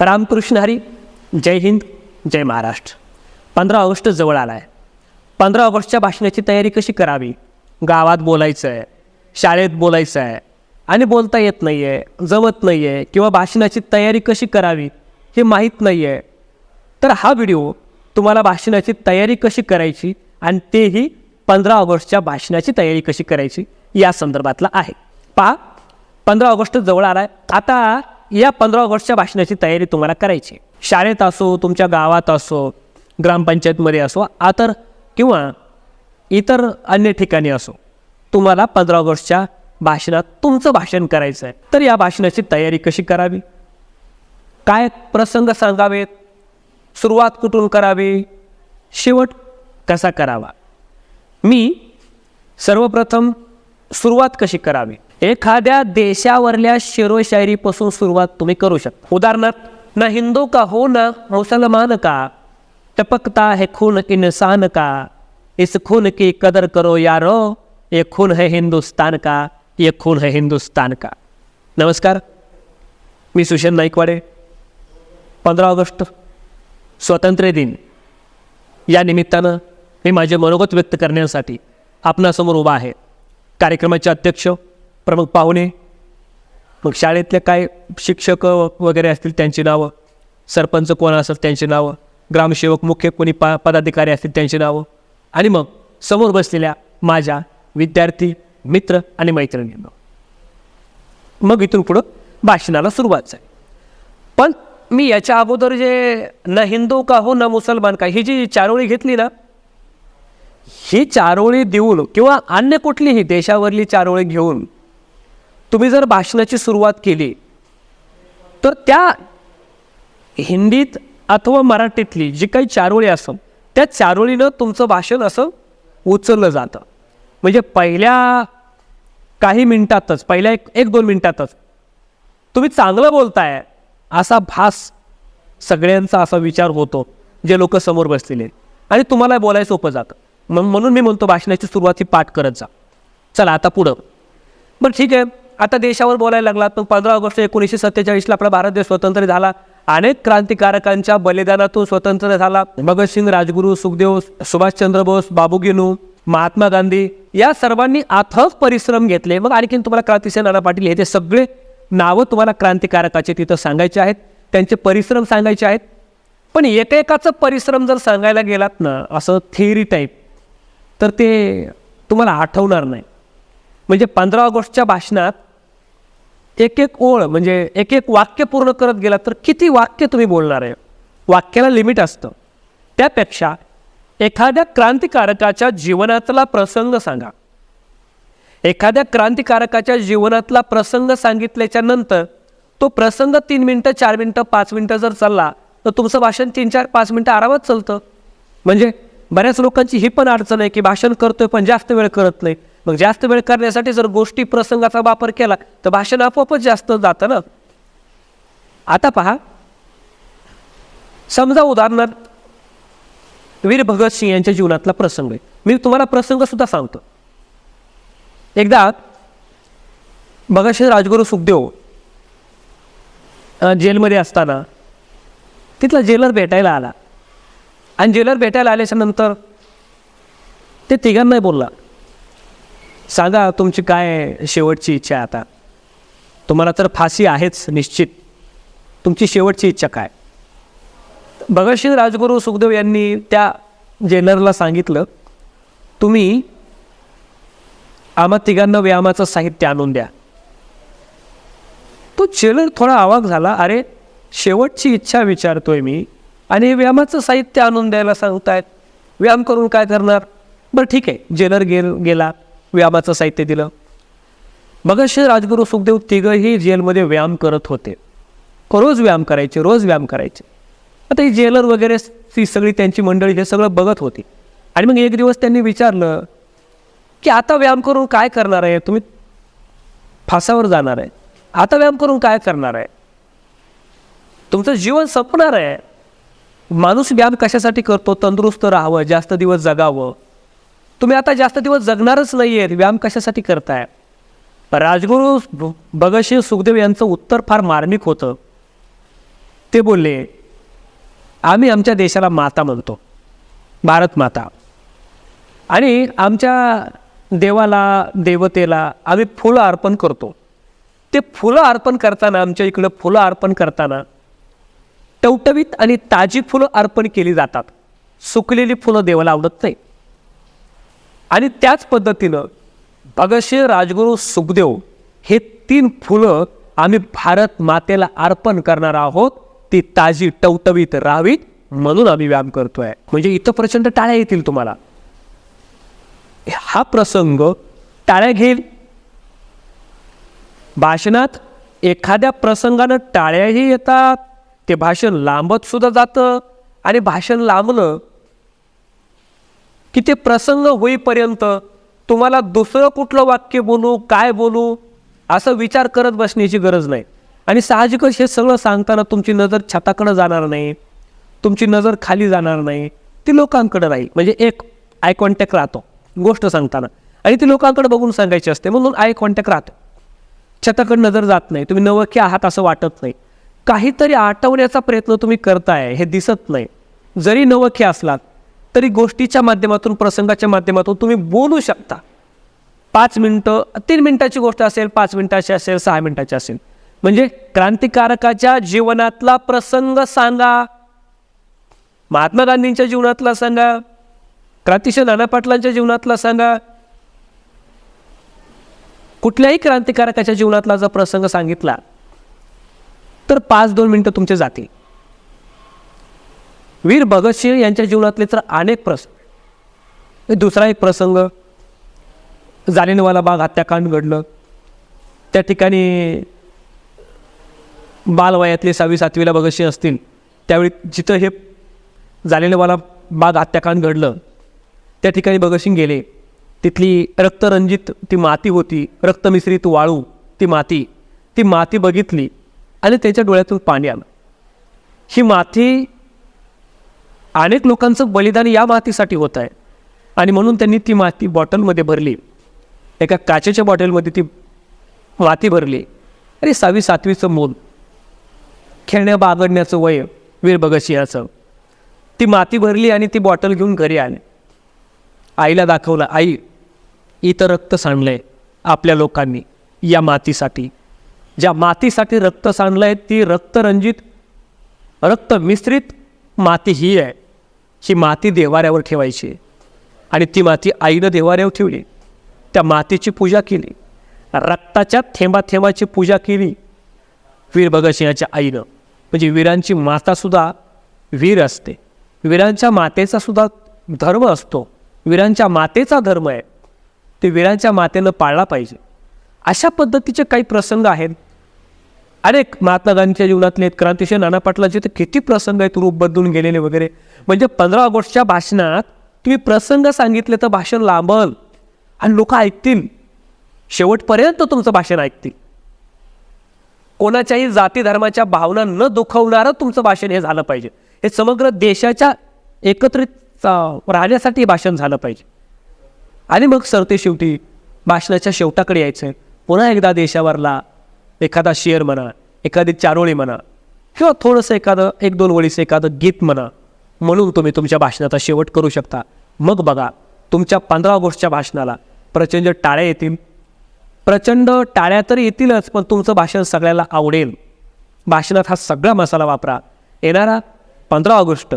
रामकृष्ण हरी जय हिंद जय महाराष्ट्र. पंधरा ऑगस्ट जवळ आला आहे पंधरा ऑगस्टच्या भाषणाची तयारी कशी करावी? गावात बोलायचं आहे शाळेत बोलायचं आहे आणि बोलता येत नाही आहे जमत नाही आहे किंवा भाषणाची तयारी कशी करावी हे माहीत नाही आहे तर हा व्हिडिओ तुम्हाला भाषणाची तयारी कशी करायची आणि तेही पंधरा ऑगस्टच्या भाषणाची तयारी कशी करायची या संदर्भातला आहे. पहा पंधरा ऑगस्ट जवळ आला आहे आता या पंधरा ऑगस्टच्या भाषणाची तयारी तुम्हाला करायची. शाळेत असो तुमच्या गावात असो ग्रामपंचायतमध्ये असो आतर किंवा इतर अन्य ठिकाणी असो तुम्हाला पंधरा ऑगस्टच्या भाषणात तुमचं भाषण करायचं आहे. तर या भाषणाची तयारी कशी करावी? काय प्रसंग सांगावेत? सुरुवात कुठून करावी? शेवट कसा करावा? मी सर्वप्रथम सुरुवात कशी करावी? एखाद्या देशावरल्या शेरोशायरीपासून सुरुवात तुम्ही करू शकता. उदाहरणार्थ ना हिंदू का हो ना मुसलमान का? टपकता है खून इन्सान का? इस खून की कदर करो यारो ये खून है हिंदुस्तान का ये खून है हिंदुस्तान का। नमस्कार मी सुशन नाईकवाडे. पंधरा ऑगस्ट स्वातंत्र्य दिन. या निमित्तानं मी माझे मनोगत व्यक्त करण्यासाठी आपणासमोर उभा आहे. कार्यक्रमाचे अध्यक्ष प्रमुख पाहुणे मग शाळेतले काय शिक्षक वगैरे असतील त्यांची नावं सरपंच कोण असेल त्यांची नावं ग्रामसेवक मुख्य कोणी पा पदाधिकारी असतील त्यांची नावं आणि मग समोर बसलेल्या माझ्या विद्यार्थी मित्र आणि मैत्रिणींना. मग इथून पुढं भाषणाला सुरुवात आहे पण मी याच्या अगोदर जे न हिंदू का हो ना मुसलमान का ही जी चारोळी घेतली ना ही चारोळी देऊन किंवा अन्य कुठलीही देशावरली चारोळी घेऊन तुम्ही जर भाषणाची सुरुवात केली तर त्या हिंदीत अथवा मराठीतली जी काही चारोळी असं त्या चारोळीनं तुमचं भाषण असं उचललं जातं. म्हणजे पहिल्या काही मिनिटातच पहिल्या एक एक दोन मिनिटातच तुम्ही चांगलं बोलताय असा भास सगळ्यांचा असा विचार होतो जे लोक समोर बसलेले आणि तुम्हाला बोलायला सोपं जातं. मग म्हणून मी म्हणतो भाषणाची सुरुवात ही पाठ करत जा. चला आता पुढं. बरं ठीक आहे. आता देशावर बोलायला लागलात पण पंधरा ऑगस्ट एकोणीसशे सत्तेचाळीसला आपला भारत देश स्वतंत्र झाला. अनेक क्रांतिकारकांच्या बलिदानातून स्वतंत्र झाला. भगतसिंग राजगुरू सुखदेव सुभाषचंद्र बोस बाबूगिनू महात्मा गांधी या सर्वांनी अथक परिश्रम घेतले. मग आणखीन तुम्हाला क्रांतिसेन नाना पाटील हे ते सगळे नावं तुम्हाला क्रांतिकारकाचे तिथं सांगायचे आहेत. त्यांचे परिश्रम सांगायचे आहेत. पण एकेकाचं परिश्रम जर सांगायला गेलात ना असं थेरी टाईप तर ते तुम्हाला आठवणार नाही. म्हणजे पंधरा ऑगस्टच्या भाषणात एक एक ओळ म्हणजे एक एक वाक्य पूर्ण करत गेला तर किती वाक्य तुम्ही बोलणार आहे? वाक्याला लिमिट असतं. त्यापेक्षा एखाद्या क्रांतिकारकाच्या जीवनातला प्रसंग सांगा. एखाद्या क्रांतिकारकाच्या जीवनातला प्रसंग सांगितल्याच्या नंतर तो प्रसंग तीन मिनटं चार मिनटं पाच मिनटं जर चालला तर तुमचं भाषण तीन चार पाच मिनटं आरामात चालतं. म्हणजे बऱ्याच लोकांची ही पण अडचण आहे की भाषण करतोय पण जास्त वेळ करत नाही. मग जास्त वेळ करण्यासाठी जर गोष्टी प्रसंगाचा वापर केला तर भाषण आपोआपच जास्त जातं ना? आता पहा. समजा उदाहरणार्थ वीर भगतसिंग यांच्या जीवनातला प्रसंग आहे. मी तुम्हाला प्रसंग सुद्धा सांगतो. एकदा भगतसिंग राजगुरू सुखदेव जेलमध्ये असताना तिथला जेलर भेटायला आला. आणि जेलर भेटायला आल्याच्यानंतर ते तिघांनाही बोलला. सांगा तुमची काय शेवटची इच्छा आहे आता? तुम्हाला तर फाशी आहेच निश्चित. तुमची शेवटची इच्छा काय? भगतसिंग राजगुरू सुखदेव यांनी त्या जेलरला सांगितलं तुम्ही आम्हा तिघांना व्यायामाचं साहित्य आणून द्या. तो जेलर थोडा आवाक झाला अरे शेवटची इच्छा विचारतोय मी. आणि हे व्यायामाचं साहित्य आणून द्यायला सांगतायत. व्यायाम करून काय करणार? बरं ठीक आहे. जेलर गेल गेला. व्यायामाचं साहित्य दिलं. भगतसिंग राजगुरू सुखदेव तिघंही जेलमध्ये व्यायाम करत होते. रोज व्यायाम करायचे रोज व्यायाम करायचे. आता ही जेलर वगैरे ती सगळी त्यांची मंडळी हे सगळं बघत होती. आणि मग एक दिवस त्यांनी विचारलं की आता व्यायाम करून काय करणार आहे? तुम्ही फासावर जाणार आहे. आता व्यायाम करून काय करणार आहे? तुमचं जीवन संपणार आहे. माणूस व्यायाम कशासाठी करतो? तंदुरुस्त राहावं जास्त दिवस जगावं. तुम्ही आता जास्त दिवस जगणारच नाही आहेत व्यायाम कशासाठी करताय? राजगुरू भगतसिंग सुखदेव यांचं उत्तर फार मार्मिक होतं. ते बोलले आम्ही आमच्या देशाला माता म्हणतो. भारत माता. आणि आमच्या देवाला देवतेला आम्ही फुलं अर्पण करतो. ते फुलं अर्पण करताना आमच्या इकडं फुलं अर्पण करताना टवटवीत आणि ताजी फुलं अर्पण केली जातात. सुकलेली फुलं देवाला आवडत नाही. आणि त्याच पद्धतीनं भगतसिंह राजगुरू सुखदेव हे तीन फुलं आम्ही भारत मातेला अर्पण करणार आहोत. ती ताजी टवटवीत राहावीत म्हणून आम्ही व्यायाम करतोय. म्हणजे इथं प्रचंड टाळ्या येतील तुम्हाला. हा प्रसंग टाळ्या घेईल. भाषणात एखाद्या प्रसंगानं टाळ्याही येतात. ते भाषण लांबत सुद्धा जातं. आणि भाषण लांबलं की ते प्रसंग होईपर्यंत तुम्हाला दुसरं कुठलं वाक्य बोलू काय बोलू असं विचार करत बसण्याची गरज नाही. आणि साहजिकच हे सगळं सांगताना तुमची नजर छताकडं जाणार नाही तुमची नजर खाली जाणार नाही. ती लोकांकडे राहील. म्हणजे एक आय कॉन्टॅक्ट राहतो गोष्ट सांगताना. आणि ती लोकांकडे बघून सांगायची असते म्हणून आय कॉन्टॅक्ट राहतो. छताकडे नजर जात नाही तुम्ही नवखी आहात असं वाटत नाही. काहीतरी आठवण्याचा प्रयत्न तुम्ही करताय हे दिसत नाही. जरी नवखे असलात तरी गोष्टीच्या माध्यमातून प्रसंगाच्या माध्यमातून तुम्ही बोलू शकता. पाच मिनटं तीन मिनटाची गोष्ट असेल पाच मिनटाची असेल सहा मिनटाची असेल. म्हणजे क्रांतिकारकाच्या जीवनातला प्रसंग सांगा. महात्मा गांधींच्या जीवनातला सांगा. क्रांतिशय नाना पाटलांच्या जीवनातला सांगा. कुठल्याही क्रांतिकारकाच्या जीवनातला जर प्रसंग सांगितला तर पाच दोन मिनटं तुमचे जातील. वीर भगतसिंह यांच्या जीवनातले तर अनेक प्रसंग दुसरा एक प्रसंग जालिनवाला बाग हत्याकांड घडलं. त्या ठिकाणी बालवयातले सहावी सातवीला भगतसिंह असतील. त्यावेळी जिथं हे जालिनवाला बाग हत्याकांड घडलं त्या ठिकाणी भगतसिंग गेले. तिथली रक्तरंजित ती माती होती रक्तमिश्रित वाळू ती माती. ती माती बघितली आणि त्याच्या डोळ्यातून पाणी आलं. ही माती अनेक लोकांचं बलिदान या मातीसाठी होत आहे. आणि म्हणून त्यांनी ती माती बॉटलमध्ये भरली. एका काचेच्या बॉटलमध्ये ती माती भरली. अरे सहावी सातवीचं मूल. खेळण्या बागडण्याचं वय वीर भगतसिंहाचं. ती माती भरली आणि ती बॉटल घेऊन घरी आले. आईला दाखवलं आई इथं रक्त सांडलं आहे आपल्या लोकांनी या मातीसाठी. ज्या मातीसाठी रक्त सांडलं आहे ती रक्तरंजित रक्त मिश्रित माती ही आहे. ही माती देवाऱ्यावर ठेवायची. आणि ती माती आईनं देवाऱ्यावर ठेवली. त्या मातीची पूजा केली. रक्ताच्या थेंबा थेंबाची पूजा केली. वीर भगतसिंहाच्या आईनं. म्हणजे वीरांची मातासुद्धा वीर असते. वीरांच्या मातेचा सुद्धा धर्म असतो. वीरांच्या मातेचा धर्म आहे. ते वीरांच्या मातेनं पाळला पाहिजे. अशा पद्धतीचे काही प्रसंग आहेत. अनेक महात्मा गांधीच्या जीवनातले आहेत. क्रांतिशय नाना पाटलाचे तर किती प्रसंग आहेत रूप बदलून गेलेले वगैरे. म्हणजे पंधरा ऑगस्टच्या भाषणात तुम्ही प्रसंग सांगितले तर भाषण लांबल आणि लोक ऐकतील. शेवटपर्यंत तुमचं भाषण ऐकतील. कोणाच्याही जाती धर्माच्या भावना न दुखवणारं तुमचं भाषण हे झालं पाहिजे. हे समग्र देशाच्या एकत्रित राहण्यासाठी भाषण झालं पाहिजे. आणि मग सरते शेवटी भाषणाच्या शेवटाकडे यायचं आहे पुन्हा एकदा देशावरला एखादा शेअर म्हणा एखादी चारोळी म्हणा किंवा थोडंसं एखादं एक दोन वळीचं एखादं गीत म्हणा म्हणून तुम्ही तुमच्या भाषणाचा शेवट करू शकता. मग बघा तुमच्या पंधरा ऑगस्टच्या भाषणाला प्रचंड टाळ्या येतील. प्रचंड टाळ्या तर येतीलच पण तुमचं भाषण सगळ्याला आवडेल. भाषणात हा सगळा मसाला वापरा. येणारा पंधरा ऑगस्ट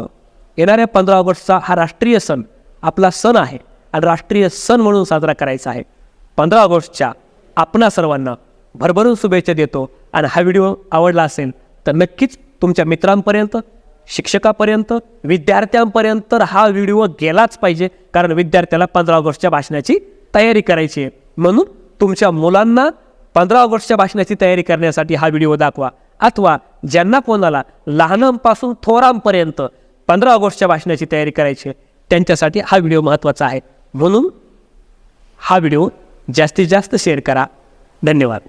येणाऱ्या पंधरा ऑगस्टचा हा राष्ट्रीय सण आपला सण आहे. आणि राष्ट्रीय सण म्हणून साजरा करायचा आहे. पंधरा ऑगस्टच्या आपणा सर्वांना भरभरून शुभेच्छा देतो. आणि हा व्हिडिओ आवडला असेल तर नक्कीच तुमच्या मित्रांपर्यंत शिक्षकापर्यंत विद्यार्थ्यांपर्यंत तर हा व्हिडिओ गेलाच पाहिजे. कारण विद्यार्थ्याला पंधरा ऑगस्टच्या भाषणाची तयारी करायची आहे. म्हणून तुमच्या मुलांना पंधरा ऑगस्टच्या भाषणाची तयारी करण्यासाठी हा व्हिडिओ दाखवा. अथवा ज्यांना कोणाला लहानांपासून थोरांपर्यंत पंधरा ऑगस्टच्या भाषणाची तयारी करायची आहे त्यांच्यासाठी हा व्हिडिओ महत्त्वाचा आहे. म्हणून हा व्हिडिओ जास्तीत जास्त शेअर करा. धन्यवाद.